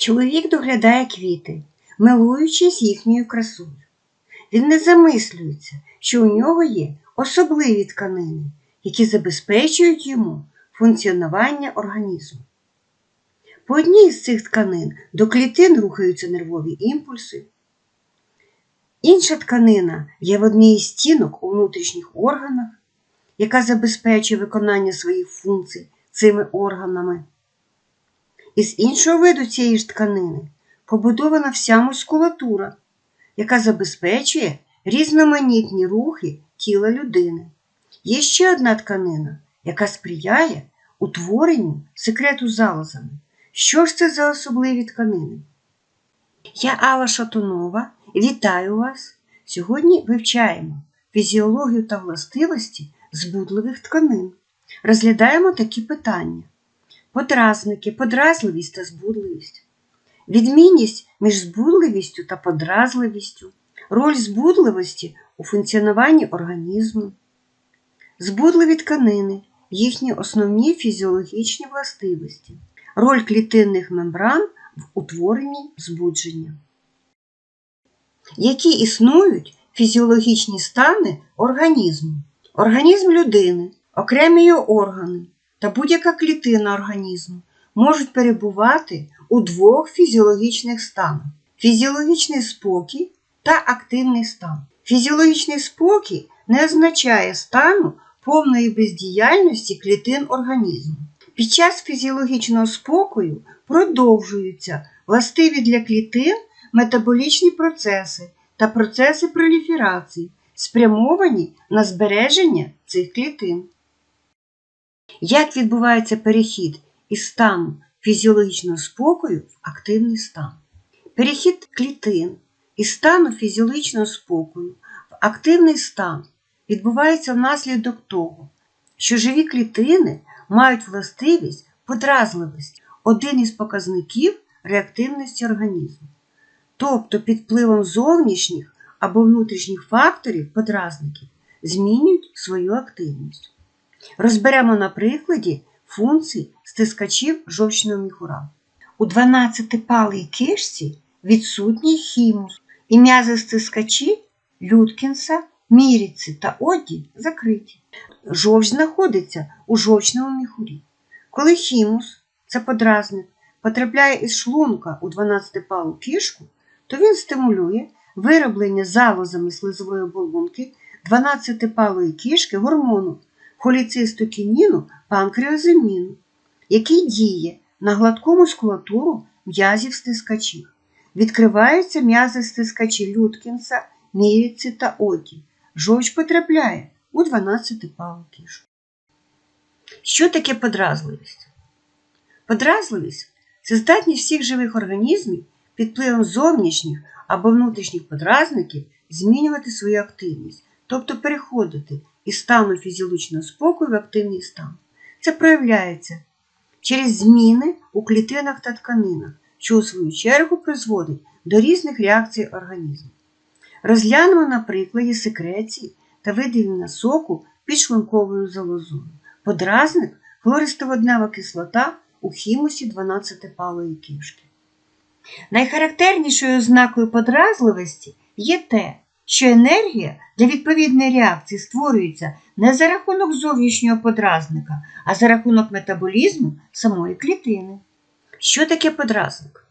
Чоловік доглядає квіти, милуючись їхньою красою. Він не замислюється, що у нього є особливі тканини, які забезпечують йому функціонування організму. По одній з цих тканин до клітин рухаються нервові імпульси. Інша тканина є в одній із стінок у внутрішніх органах, яка забезпечує виконання своїх функцій цими органами. Із іншого виду цієї ж тканини побудована вся мускулатура, яка забезпечує різноманітні рухи тіла людини. Є ще одна тканина, яка сприяє утворенню секрету залозами. Що ж це за особливі тканини? Я Алла Шатунова, вітаю вас! Сьогодні вивчаємо фізіологію та властивості збудливих тканин. Розглядаємо такі питання: подразники, подразливість та збудливість, відмінність між збудливістю та подразливістю, роль збудливості у функціонуванні організму, збудливі тканини, їхні основні фізіологічні властивості, роль клітинних мембран в утворенні збудження. Які існують фізіологічні стани організму, організм людини, окремі його органи та будь-яка клітина організму можуть перебувати у двох фізіологічних станах фізіологічний спокій та активний стан. Фізіологічний спокій не означає стану повної бездіяльності клітин організму. Під час фізіологічного спокою продовжуються властиві для клітин метаболічні процеси та процеси проліферації, спрямовані на збереження цих клітин. Як відбувається перехід із стану фізіологічного спокою в активний стан? Перехід клітин із стану фізіологічного спокою в активний стан відбувається внаслідок того, що живі клітини мають властивість подразливості, один із показників реактивності організму. Тобто під впливом зовнішніх або внутрішніх факторів подразників змінюють свою активність. Розберемо на прикладі функцій стискачів жовчного міхура. У 12-палій кишці відсутній хімус, і м'язи стискачі Люткінса, Міріці та Оді закриті. Жовч знаходиться у жовчному міхурі. Коли хімус, це подразник, потрапляє із шлунка у 12-палу кишку, то він стимулює вироблення залозами слизової оболонки 12-палої кишки гормону холіцистокініну панкреозиміну, який діє на гладку мускулатуру м'язів стискачів. Відкриваються м'язи стискачі Люткінса, Міріці та Оді. Жовч потрапляє у 12-палу кишку. Що таке подразливість? Подразливість це здатність всіх живих організмів під впливом зовнішніх або внутрішніх подразників змінювати свою активність, тобто переходити із стану фізіологічного спокою в активний стан. Це проявляється через зміни у клітинах та тканинах, що у свою чергу призводить до різних реакцій організму. Розглянемо на прикладі секреції та виділення соку під шлунковою залозою. Подразник хлористоводнева кислота у хімусі 12-палої кишки. Найхарактернішою ознакою подразливості є те, що енергія для відповідної реакції створюється не за рахунок зовнішнього подразника, а за рахунок метаболізму самої клітини. Що таке подразник?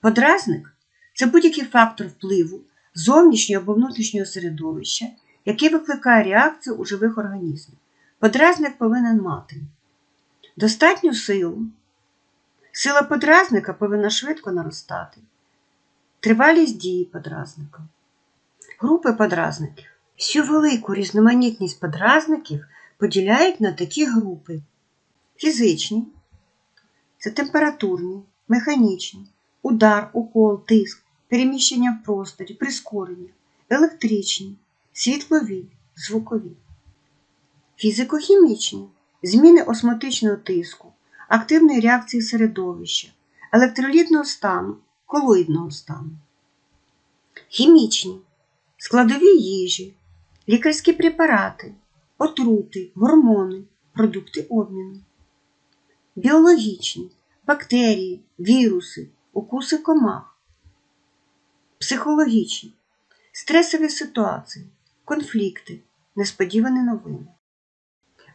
Подразник це будь-який фактор впливу зовнішнього або внутрішнього середовища, який викликає реакцію у живих організмів. Подразник повинен мати достатню силу. Сила подразника повинна швидко наростати, тривалість дії подразника. Групи подразників. Всю велику різноманітність подразників поділяють на такі групи: фізичні, це температурні, механічні, удар, укол, тиск, переміщення в просторі, прискорення, електричні, світлові, звукові, фізико-хімічні, зміни осмотичного тиску, активної реакції середовища, електролітного стану, колоїдного стану, хімічні, складові їжі, лікарські препарати, отрути, гормони, продукти обміну, біологічні, бактерії, віруси, укуси комах, психологічні, стресові ситуації, конфлікти, несподівані новини.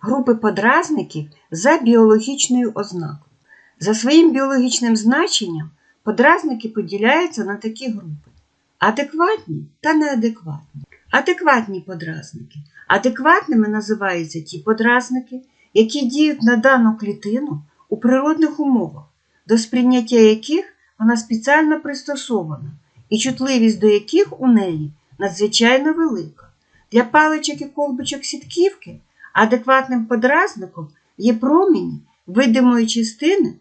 Групи подразників за біологічною ознакою. За своїм біологічним значенням подразники поділяються на такі групи: адекватні та неадекватні. Адекватні подразники. Адекватними називаються ті подразники, які діють на дану клітину у природних умовах, до сприйняття яких вона спеціально пристосована, і чутливість до яких у неї надзвичайно велика. Для паличок і колбочок сітківки адекватним подразником є промені видимої частини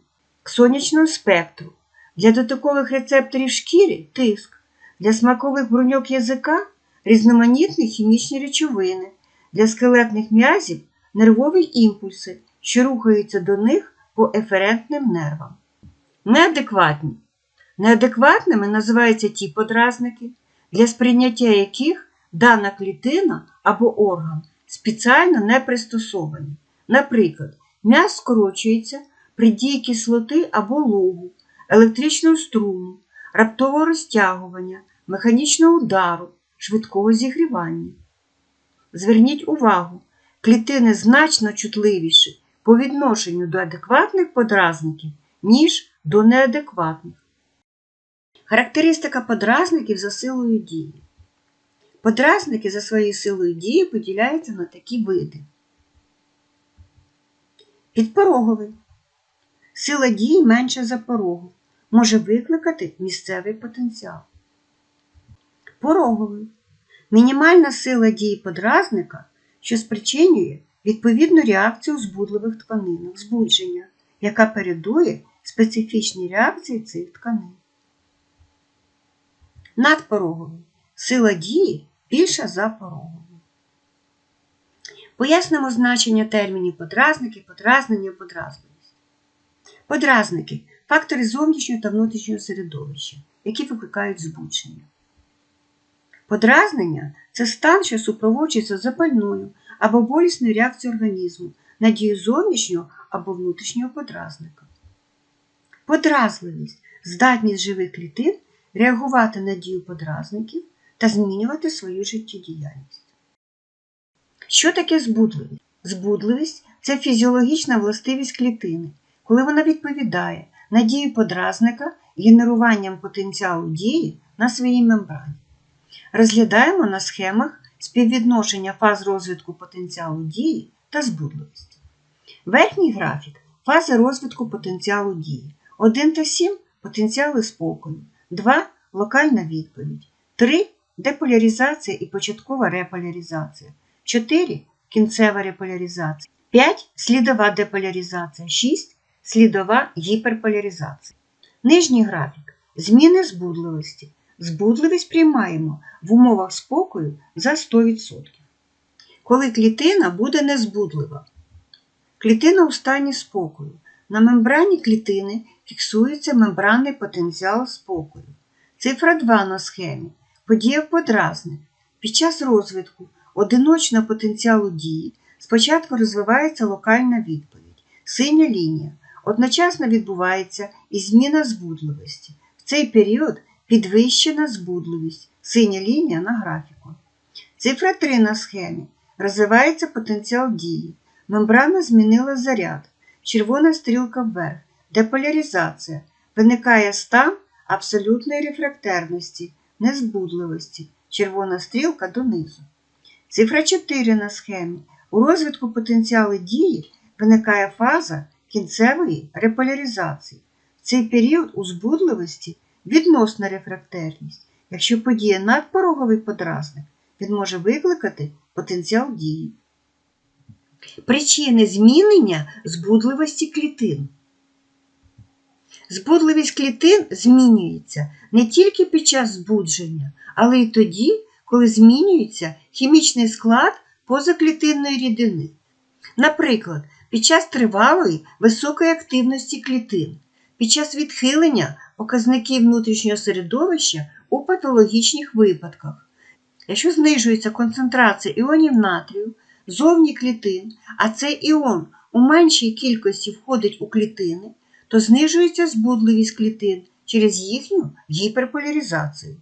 сонячного спектру, для дотикових рецепторів шкіри тиск, для смакових бруньок язика різноманітні хімічні речовини, для скелетних м'язів нервові імпульси, що рухаються до них по еферентним нервам. Неадекватні. Неадекватними називаються ті подразники, для сприйняття яких дана клітина або орган спеціально не пристосовані. Наприклад, м'яз скорочується при дії кислоти або лугу, електричного струму, раптового розтягування, механічного удару, швидкого зігрівання. Зверніть увагу, клітини значно чутливіші по відношенню до адекватних подразників, ніж до неадекватних. Характеристика подразників за силою дії. Подразники за своєю силою дії поділяються на такі види. Підпороговий. Сила дії менша за порогу. Може викликати місцевий потенціал. Пороговий. Мінімальна сила дії подразника, що спричинює відповідну реакцію збудливих тканинах, збудження, яка передує специфічній реакції цих тканин. Надпороговий. Сила дії більша за порогову. Пояснимо значення термінів подразники, подразнення, подразливість. Подразники фактори зовнішнього та внутрішнього середовища, які викликають збудження. Подразнення це стан, що супроводжується запальною або болісною реакцією організму на дію зовнішнього або внутрішнього подразника. Подразливість здатність живих клітин реагувати на дію подразників та змінювати свою життєдіяльність. Що таке збудливість? Збудливість це фізіологічна властивість клітини, коли вона відповідає на дію подразника генеруванням потенціалу дії на своїй мембрані. Розглядаємо на схемах співвідношення фаз розвитку потенціалу дії та збудливості. Верхній графік фази розвитку потенціалу дії. 1 та 7 потенціали спокою, 2 локальна відповідь, 3 деполяризація і початкова реполяризація, 4 кінцева реполяризація, 5 слідова деполяризація, 6 слідова гіперполяризація. Нижній графік зміни збудливості. Збудливість приймаємо в умовах спокою за 100%. Коли клітина буде незбудлива. Клітина у стані спокою. На мембрані клітини фіксується мембранний потенціал спокою. Цифра 2 на схемі. Подія подразник. Під час розвитку одиночного потенціалу дії спочатку розвивається локальна відповідь, синя лінія. Одночасно відбувається і зміна збудливості. В цей період підвищена збудливість, синя лінія на графіку. Цифра 3 на схемі. Розвивається потенціал дії. Мембрана змінила заряд, червона стрілка вверх, деполяризація. Виникає стан абсолютної рефрактерності, незбудливості, червона стрілка донизу. Цифра 4 на схемі. У розвитку потенціалу дії виникає фаза кінцевої реполяризації. В цей період у збудливості відносна рефрактерність. Якщо подіє надпороговий подразник, він може викликати потенціал дії. Причини змінення збудливості клітин. Збудливість клітин змінюється не тільки під час збудження, але й тоді, коли змінюється хімічний склад позаклітинної рідини. Наприклад, під час тривалої високої активності клітин, під час відхилення показників внутрішнього середовища у патологічних випадках. Якщо знижується концентрація іонів натрію зовні клітин, а цей іон у меншій кількості входить у клітини, то знижується збудливість клітин через їхню гіперполяризацію.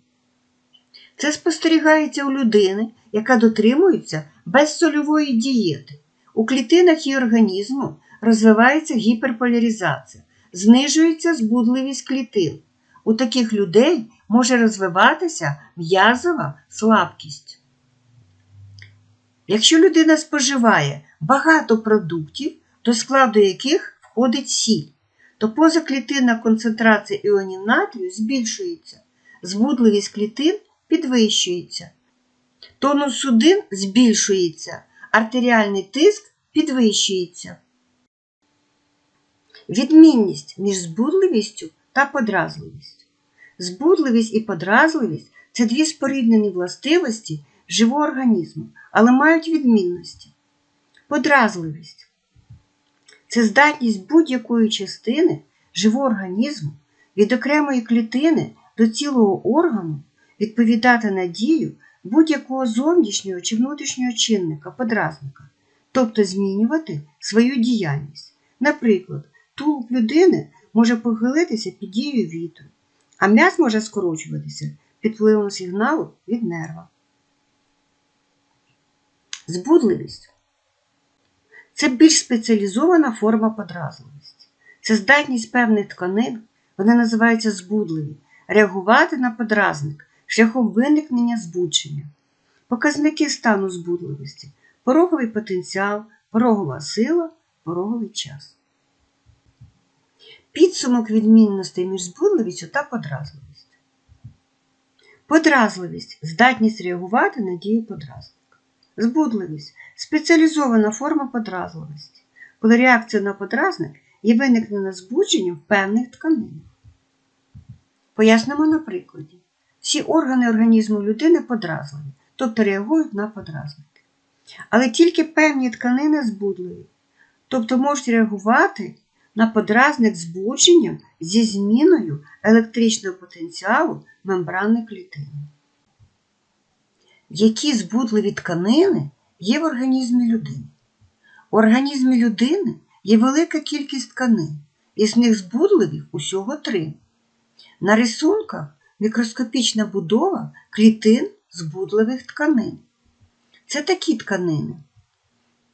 Це спостерігається у людини, яка дотримується безсольової дієти. У клітинах її організму розвивається гіперполяризація, знижується збудливість клітин. У таких людей може розвиватися м'язова слабкість. Якщо людина споживає багато продуктів, до складу яких входить сіль, то позаклітинна концентрація іонів натрію збільшується, збудливість клітин підвищується, тонус судин збільшується, артеріальний тиск підвищується. Відмінність між збудливістю та подразливістю. Збудливість і подразливість це дві споріднені властивості живого організму, але мають відмінності. Подразливість це здатність будь-якої частини живого організму від окремої клітини до цілого органу відповідати на дію будь-якого зовнішнього чи внутрішнього чинника, подразника, тобто змінювати свою діяльність. Наприклад, тулуб людини може похилитися під дією вітру, а м'яз може скорочуватися під впливом сигналу від нерва. Збудливість це більш спеціалізована форма подразливості. Це здатність певних тканин, вони називаються збудливі, реагувати на подразник шляхом виникнення збудження. Показники стану збудливості пороговий потенціал, порогова сила, пороговий час. Підсумок відмінностей між збудливістю та подразливістю. Подразливість здатність реагувати на дію подразника. Збудливість спеціалізована форма подразливості, коли реакція на подразник є виникнена збудженням в певних тканинах. Пояснимо на прикладі. Всі органи організму людини подразливі, тобто реагують на подразники. Але тільки певні тканини збудливі, тобто можуть реагувати на подразник збудженням зі зміною електричного потенціалу мембрани клітини. Які збудливі тканини є в організмі людини? У організмі людини є велика кількість тканин, із них збудливих усього три. На рисунках мікроскопічна будова клітин збудливих тканин. Це такі тканини: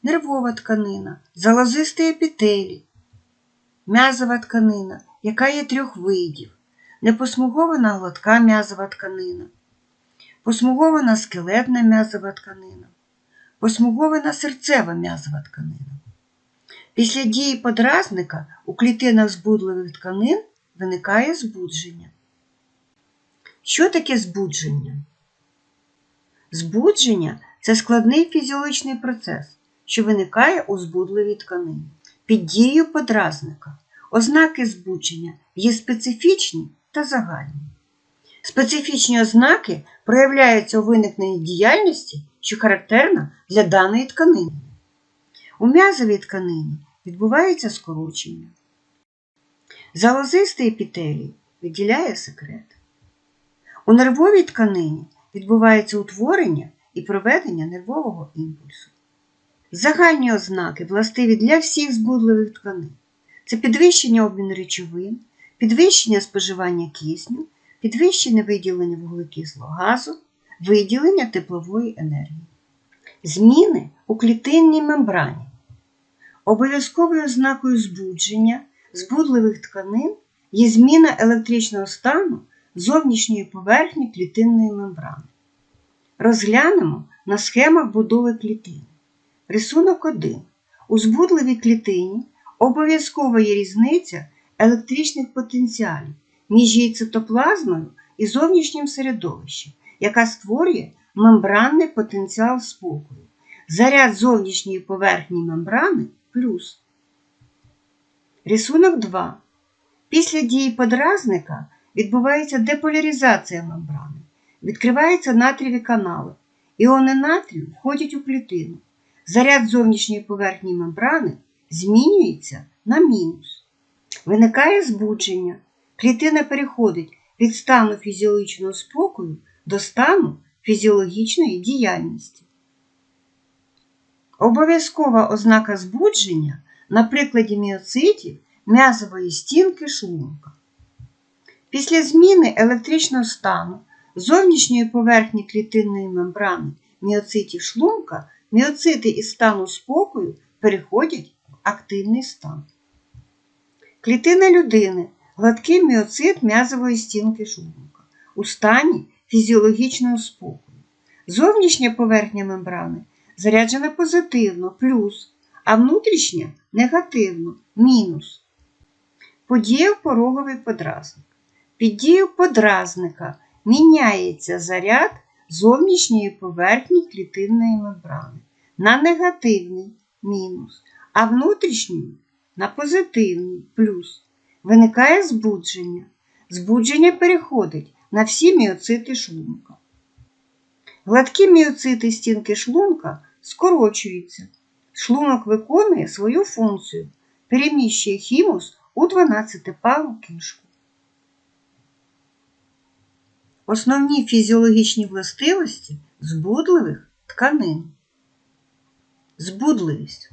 нервова тканина, залозистий епітелій, м'язова тканина, яка є трьох видів, непосмугована гладка м'язова тканина, посмугована скелетна м'язова тканина, посмугована серцева м'язова тканина. Після дії подразника у клітинах збудливих тканин виникає збудження. Що таке збудження? Збудження це складний фізіологічний процес, що виникає у збудливій тканині. Під дією подразника ознаки збудження є специфічні та загальні. Специфічні ознаки проявляються у виникненні діяльності, що характерна для даної тканини. У м'язовій тканині відбувається скорочення. Залозистий епітелій виділяє секрет. У нервовій тканині відбувається утворення і проведення нервового імпульсу. Загальні ознаки властиві для всіх збудливих тканин. Це підвищення обміну речовин, підвищення споживання кисню, підвищення виділення вуглекислого газу, виділення теплової енергії. Зміни у клітинній мембрані. Обов'язковою ознакою збудження збудливих тканин є зміна електричного стану зовнішньої поверхні клітинної мембрани. Розглянемо на схемах будови клітини. Рисунок 1. У збудливій клітині обов'язково є різниця електричних потенціалів між її цитоплазмою і зовнішнім середовищем, яка створює мембранний потенціал спокою. Заряд зовнішньої поверхні мембрани плюс. Рисунок 2. Після дії подразника відбувається деполяризація мембрани, відкриваються натрієві канали. Іони натрію входять у клітину. Заряд зовнішньої поверхні мембрани змінюється на мінус. Виникає збудження. Клітина переходить від стану фізіологічного спокою до стану фізіологічної діяльності. Обов'язкова ознака збудження на прикладі міоцитів м'язової стінки шлунка. Після зміни електричного стану зовнішньої поверхні клітинної мембрани міоцитів шлунка, міоцити із стану спокою переходять в активний стан. Клітина людини гладкий міоцит м'язової стінки шлунка у стані фізіологічного спокою. Зовнішня поверхня мембрани заряджена позитивно плюс, а внутрішня негативно мінус. Подіяв пороговий подразник. Під дією подразника міняється заряд зовнішньої поверхні клітинної мембрани на негативний мінус, а внутрішній на позитивний плюс. Виникає збудження. Збудження переходить на всі міоцити шлунка. Гладкі міоцити стінки шлунка скорочуються. Шлунок виконує свою функцію, переміщує хімус у 12-палу кишку. Основні фізіологічні властивості збудливих тканин. Збудливість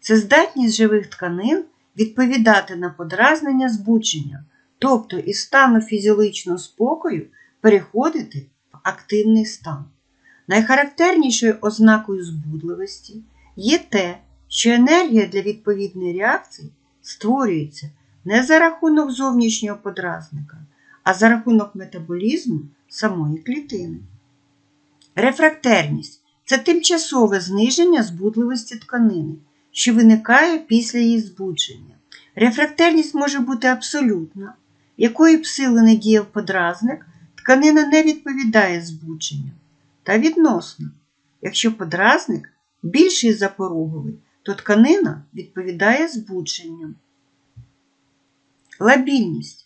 це здатність живих тканин відповідати на подразнення збудження, тобто із стану фізіологічного спокою переходити в активний стан. Найхарактернішою ознакою збудливості є те, що енергія для відповідної реакції створюється не за рахунок зовнішнього подразника, а за рахунок метаболізму самої клітини. Рефрактерність це тимчасове зниження збудливості тканини, що виникає після її збудження. Рефрактерність може бути абсолютна, якої б сили не діяв подразник, тканина не відповідає збудженню, та відносна. Якщо подразник більший за пороговий, то тканина відповідає збудженням. Лабільність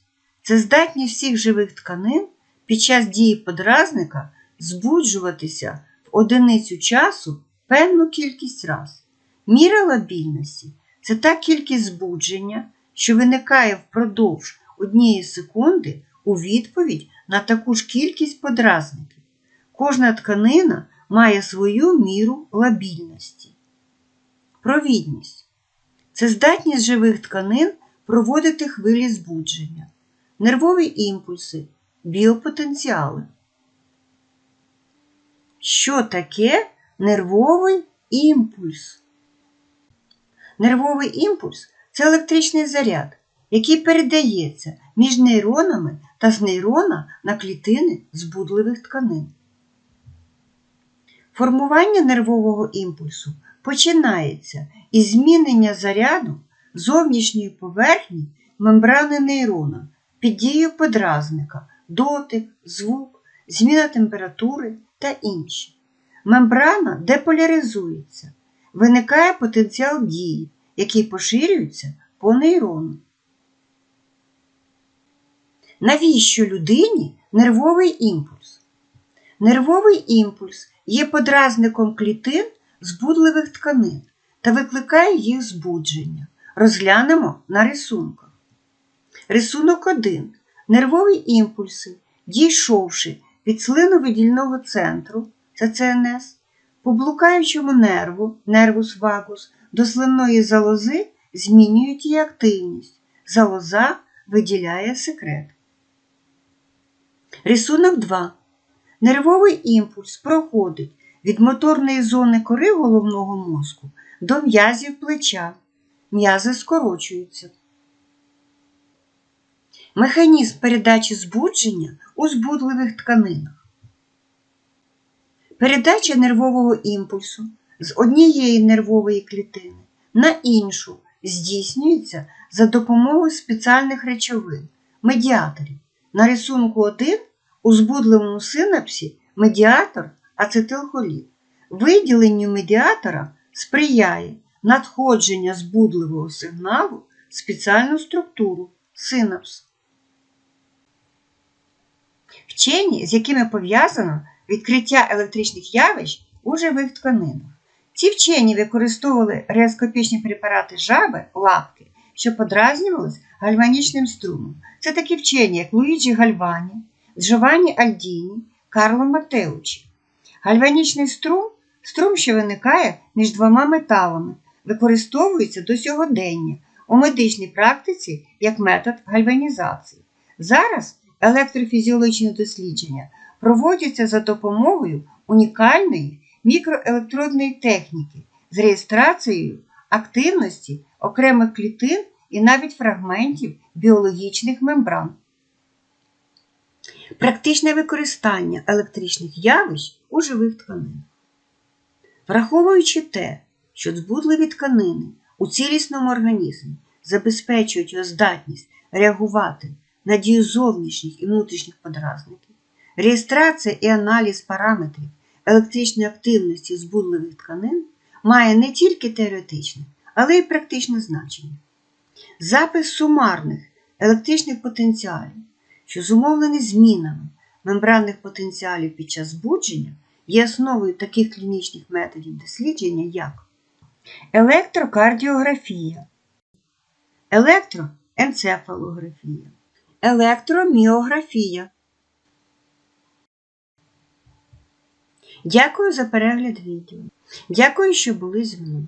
це здатність всіх живих тканин під час дії подразника збуджуватися в одиницю часу певну кількість раз. Міра лабільності це та кількість збудження, що виникає впродовж однієї секунди у відповідь на таку ж кількість подразників. Кожна тканина має свою міру лабільності. Провідність це здатність живих тканин проводити хвилі збудження, нервові імпульси, біопотенціали. Що таке нервовий імпульс? Нервовий імпульс це електричний заряд, який передається між нейронами та з нейрона на клітини збудливих тканин. Формування нервового імпульсу починається із змінення заряду зовнішньої поверхні мембрани нейрона під дією подразника, дотик, звук, зміна температури та інші. Мембрана деполяризується, виникає потенціал дії, який поширюється по нейрону. Навіщо людині нервовий імпульс? Нервовий імпульс є подразником клітин збудливих тканин та викликає їх збудження. Розглянемо на рисунках. Рисунок 1. Нервові імпульси, дійшовши від слиновидільного центру це ЦНС, по блукаючому нерву, нервус вагус, до слинної залози змінюють її активність. Залоза виділяє секрет. Рисунок 2. Нервовий імпульс проходить від моторної зони кори головного мозку до м'язів плеча. М'язи скорочуються. Механізм передачі збудження у збудливих тканинах. Передача нервового імпульсу з однієї нервової клітини на іншу здійснюється за допомогою спеціальних речовин, медіаторів. На рисунку 1 у збудливому синапсі медіатор ацетилхолід. Виділенню медіатора сприяє надходження збудливого сигналу в спеціальну структуру синапс. Вчені, з якими пов'язано відкриття електричних явищ у живих тканинах. Ці вчені використовували реоскопічні препарати жаби, лапки, що подразнювалися гальванічним струмом. Це такі вчені, як Луїджі Гальвані, Джованні Альдіні, Карло Матеучі. Гальванічний струм струм, що виникає між двома металами, використовується до сьогодення у медичній практиці як метод гальванізації. Зараз електрофізіологічні дослідження проводяться за допомогою унікальної мікроелектродної техніки з реєстрацією активності окремих клітин і навіть фрагментів біологічних мембран. Практичне використання електричних явищ у живих тканинах. Враховуючи те, що збудливі тканини у цілісному організмі забезпечують його здатність реагувати на дію зовнішніх і внутрішніх подразників, реєстрація і аналіз параметрів електричної активності збудливих тканин має не тільки теоретичне, але й практичне значення. Запис сумарних електричних потенціалів, що зумовлені змінами мембранних потенціалів під час збудження, є основою таких клінічних методів дослідження, як електрокардіографія, електроенцефалографія, електроміографія. Дякую за перегляд відео. Дякую, що були зі мною.